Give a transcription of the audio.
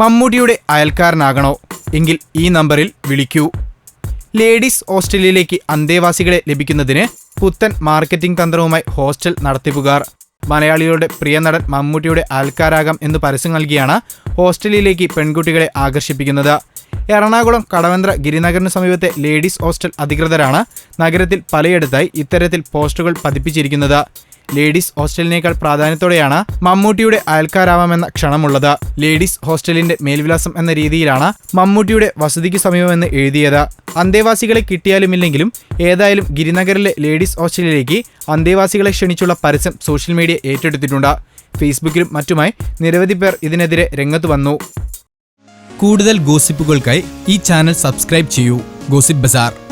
മമ്മൂട്ടിയുടെ അയൽക്കാരനാകണോ? എങ്കിൽ ഈ നമ്പറിൽ വിളിക്കൂ. ലേഡീസ് ഹോസ്റ്റലിലേക്ക് അന്തേവാസികളെ ലഭിക്കുന്നതിന് പുത്തൻ മാർക്കറ്റിംഗ് തന്ത്രവുമായി ഹോസ്റ്റൽ നടത്തിപ്പുകാർ മലയാളികളുടെ പ്രിയ നടൻ മമ്മൂട്ടിയുടെ അയൽക്കാരാകാം എന്ന് പരസ്യം നൽകിയാണ് ഹോസ്റ്റലിലേക്ക് പെൺകുട്ടികളെ ആകർഷിപ്പിക്കുന്നത്. എറണാകുളം കടവന്ത്ര ഗിരിനഗറിന് സമീപത്തെ ലേഡീസ് ഹോസ്റ്റൽ അധികൃതരാണ് നഗരത്തിൽ പലയിടത്തായി ഇത്തരത്തിൽ പോസ്റ്ററുകൾ പതിപ്പിച്ചിരിക്കുന്നത്. ലേഡീസ് ഹോസ്റ്റലിനേക്കാൾ പ്രാധാന്യത്തോടെയാണ് മമ്മൂട്ടിയുടെ അയൽക്കാരാവാമെന്ന ക്ഷണമുള്ളത്. ലേഡീസ് ഹോസ്റ്റലിന്റെ മേൽവിലാസം എന്ന രീതിയിലാണ് മമ്മൂട്ടിയുടെ വസതിക്ക് സമീപമെന്ന് എഴുതിയത്. അന്തേവാസികളെ കിട്ടിയാലുമില്ലെങ്കിലും ഏതായാലും ഗിരിനഗറിലെ ലേഡീസ് ഹോസ്റ്റലിലേക്ക് അന്തേവാസികളെ ക്ഷണിച്ചുള്ള പരസ്യം സോഷ്യൽ മീഡിയ ഏറ്റെടുത്തിട്ടുണ്ട്. ഫേസ്ബുക്കിലും മറ്റുമായി നിരവധി പേർ ഇതിനെതിരെ രംഗത്ത് വന്നു. കൂടുതൽ ഗോസിപ്പുകൾക്കായി ഈ ചാനൽ സബ്സ്ക്രൈബ് ചെയ്യൂ. Gossip bazaar.